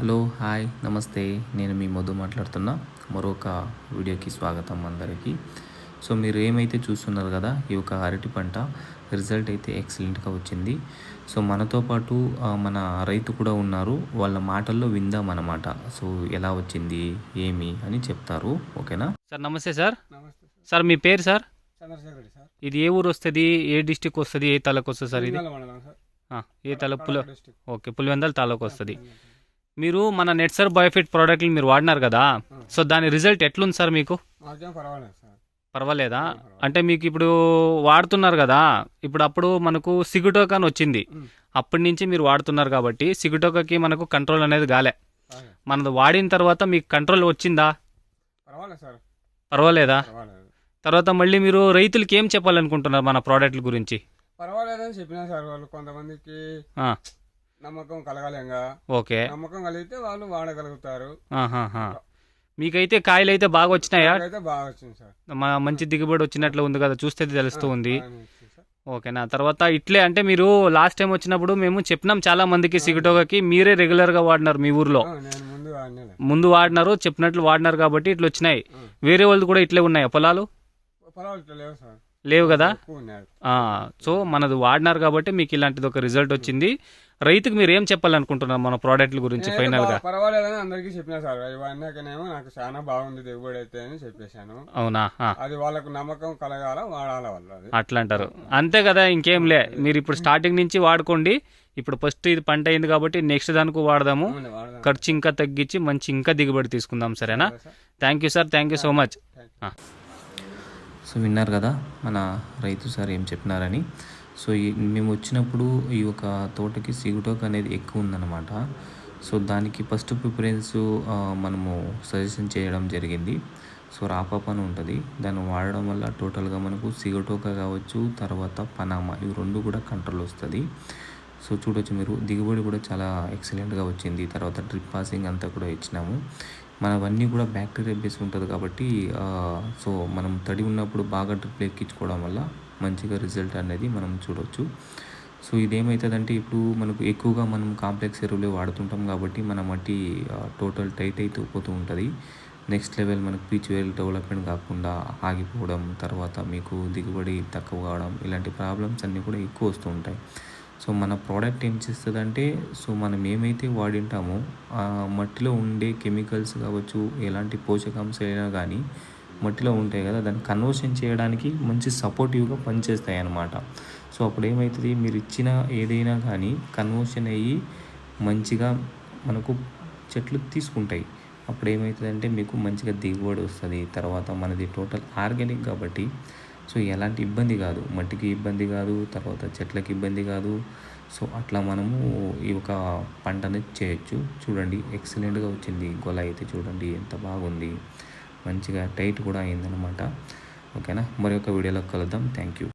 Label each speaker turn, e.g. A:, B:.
A: Hello hi నమస్తే. నేను మీ మధు మాట్లాడుతున్నా. మరొక వీడియోకి స్వాగతం అందరికీ. సో మీరు ఏమైతే చూస్తున్నారు కదా ఈ యొక్క అరటి పంట రిజల్ట్ అయితే ఎక్సలెంట్గా వచ్చింది. సో మనతో పాటు మన రైతు కూడా ఉన్నారు. వాళ్ళ మాటల్లో విందాం అన్నమాట. సో ఎలా వచ్చింది ఏమి అని చెప్తారు. ఓకేనా?
B: సార్ నమస్తే సార్.
C: నమస్తే సార్.
B: మీ పేరు సార్?
C: చంద్రశేఖర్ రెడ్డి సార్.
B: ఇది ఏ ఊరు వస్తుంది? ఏ డిస్టిక్ వస్తుంది? ఏ తాలూకు వస్తుంది సార్ ఇది? ఏ తాలూకు? పులి. ఓకే పులివెందల తాలూకు వస్తుంది. మీరు మన నెట్సర్ బయోఫిట్ ప్రోడక్ట్లు మీరు వాడినారు కదా సో దాని రిజల్ట్ ఎట్లుంది సార్ మీకు?
C: పర్వాలేదు సార్.
B: అంటే మీకు ఇప్పుడు వాడుతున్నారు కదా ఇప్పుడు అప్పుడు మనకు సిగుటోకా అని వచ్చింది. అప్పటి నుంచి మీరు వాడుతున్నారు కాబట్టి సిగుటోకాకి మనకు కంట్రోల్ అనేది గాలే.
C: సరే.
B: మనది వాడిన తర్వాత మీకు కంట్రోల్ వచ్చిందా?
C: పర్వాలేదు సార్.
B: తర్వాత మళ్ళీ మీరు రైతులకి ఏం చెప్పాలనుకుంటున్నారు మన ప్రోడక్ట్ల గురించి?
C: పర్వాలేదని చెప్పినా సార్ వాళ్ళు కొంతమందికి నమ్మకం కలగాలంగా.
B: ఓకే.
C: నమ్మకం కలిగితే వాళ్ళు వాడగలుగుతారు.
B: మీకైతే కాయలు అయితే బాగా వచ్చినాయా
C: అయితే బాగా వచ్చింది సార్.
B: మా మంచి దిగుబడి వచ్చినట్లు ఉంది కదా చూస్తే తెలుస్తూ ఉంది. ఓకేనా తర్వాత ఇట్లే అంటే మీరు లాస్ట్ టైం వచ్చినప్పుడు మేము చెప్పినాం చాలా మందికి సిగటోగాకి మీరే రెగ్యులర్గా వాడినారు మీ ఊర్లో.
C: ముందు
B: వాడినారు చెప్పినట్లు వాడినారు కాబట్టి ఇట్లా వచ్చినాయి వేరే వాళ్ళు కూడా ఇట్లే ఉన్నాయి పొలాలు?
C: లేవు
B: కదా? సో మనది వాడినారు కాబట్టి మీకు ఇలాంటిది ఒక రిజల్ట్ వచ్చింది. రైతుకు మీరు ఏం చెప్పాలనుకుంటున్నారు మన ప్రోడక్ట్ల గురించి
C: ఫైనల్గా? పర్వాలేదని అందరికీ చెప్పినా సార్. అవి వాడినాకనేమో నాకు చాలా బాగుంది దిగుబడి అయితే అని చెప్పేశాను.
B: అవునా?
C: అది వాళ్ళకు నమ్మకం కలగాల వాడాల వాళ్ళు అది.
B: అట్లా అంటారు అంతే కదా ఇంకేం లే. మీరు ఇప్పుడు స్టార్టింగ్ నుంచి వాడుకోండి. ఇప్పుడు ఫస్ట్ ఇది పంట అయింది కాబట్టి నెక్స్ట్ దానికి వాడదాము. ఖర్చు ఇంకా తగ్గించి మంచి ఇంకా దిగుబడి తీసుకుందాం సరేనా?
C: సరే sir.
B: Thank you sir thank you so much.
A: So విన్నారు కదా మన రైతు సార్ ఏం చెప్పినారని. సో ఈ మేము వచ్చినప్పుడు ఈ యొక్క తోటకి సిగుటోక్ అనేది ఎక్కువ ఉందన్నమాట. సో దానికి ఫస్ట్ ప్రిఫరెన్స్ మనము సజెషన్ చేయడం జరిగింది. సో రాపాప్ అని ఉంటుంది. దాన్ని వాడడం వల్ల టోటల్గా మనకు సిగటోక కావచ్చు తర్వాత పనామా ఇవి రెండు కూడా కంట్రోల్ వస్తుంది. సో చూడొచ్చు మీరు దిగుబడి కూడా చాలా ఎక్సలెంట్గా వచ్చింది. తర్వాత డ్రిప్ పాసింగ్ అంతా కూడా ఇచ్చినాము. మనవన్నీ కూడా బ్యాక్టీరియా బేస్ ఉంటుంది కాబట్టి సో మనం తడి ఉన్నప్పుడు బాగా డ్రిప్ ఎక్కించుకోవడం వల్ల మంచిగా రిజల్ట్ అనేది మనం చూడవచ్చు సో ఇదేమవుతుందంటే ఇప్పుడు మనకు ఎక్కువగా మనం కాంప్లెక్స్ ఎరువులే వాడుతుంటాం కాబట్టి మన మట్టి టోటల్ టైట్ అయితే పోతూ ఉంటుంది. నెక్స్ట్ లెవెల్ మనకు పీచ్ వేల్ డెవలప్మెంట్ కాకుండా ఆగిపోవడం తర్వాత మీకు దిగుబడి తక్కువ కావడం ఇలాంటి ప్రాబ్లమ్స్ అన్నీ కూడా ఎక్కువ వస్తూ ఉంటాయి. సో మన ప్రోడక్ట్ ఏం చేస్తుందంటే సో మనం ఏమైతే వాడింటామో ఆ మట్టిలో ఉండే కెమికల్స్ కావచ్చు ఎలాంటి పోషకాంశాలైనా కానీ మట్టిలో ఉంటాయి కదా దాన్ని కన్వర్షన్ చేయడానికి మంచి సపోర్టివ్గా పనిచేస్తాయి అన్నమాట సో అప్పుడు ఏమవుతుంది మీరు ఇచ్చిన ఏదైనా కానీ కన్వర్షన్ అయ్యి మంచిగా మనకు చెట్లు తీసుకుంటాయి. అప్పుడు ఏమవుతుందంటే మీకు మంచిగా దిగుబడి వస్తుంది తర్వాత మనది టోటల్ ఆర్గానిక్ కాబట్టి సో ఎలాంటి ఇబ్బంది కాదు. మట్టికి ఇబ్బంది కాదు తర్వాత చెట్లకి ఇబ్బంది కాదు. సో అట్లా మనము ఈ యొక్క పంటని చేయొచ్చు. చూడండి ఎక్సలెంట్గా వచ్చింది. గొల అయితే చూడండి ఎంత బాగుంది. మంచిగా టైట్ కూడా అయిందనమాట ఓకేనా? మరి ఒక వీడియోలో కలుద్దాం. Thank you